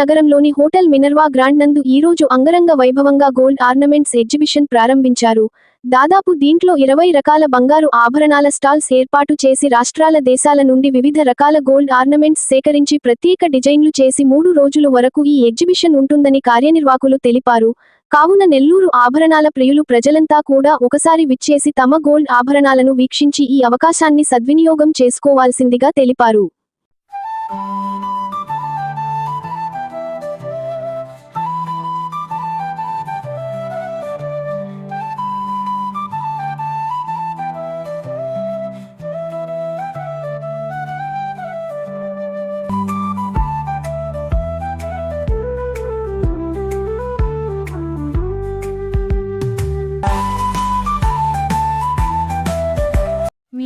నగరంలోని hotel Minerva grand నందు ఈరోజు అంగరంగ వైభవంగా గోల్డ్ ఆర్నమెంట్స్ ఎగ్జిబిషన్ ప్రారంభించారు. దాదాపు దీంట్లో ఇరవై రకాల బంగారు ఆభరణాల స్టాల్స్ ఏర్పాటు చేసి రాష్ట్రాల దేశాల నుండి వివిధ రకాల గోల్డ్ ఆర్నమెంట్స్ సేకరించి ప్రత్యేక డిజైన్లు చేసి మూడు రోజుల వరకు ఈ ఎగ్జిబిషన్ ఉంటుందని కార్యనిర్వాహకులు తెలిపారు. కావున నెల్లూరు ఆభరణాల ప్రియులు ప్రజలంతా కూడా ఒకసారి విచ్చేసి తమ గోల్డ్ ఆభరణాలను వీక్షించి ఈ అవకాశాన్ని సద్వినియోగం చేసుకోవాల్సిందిగా తెలిపారు.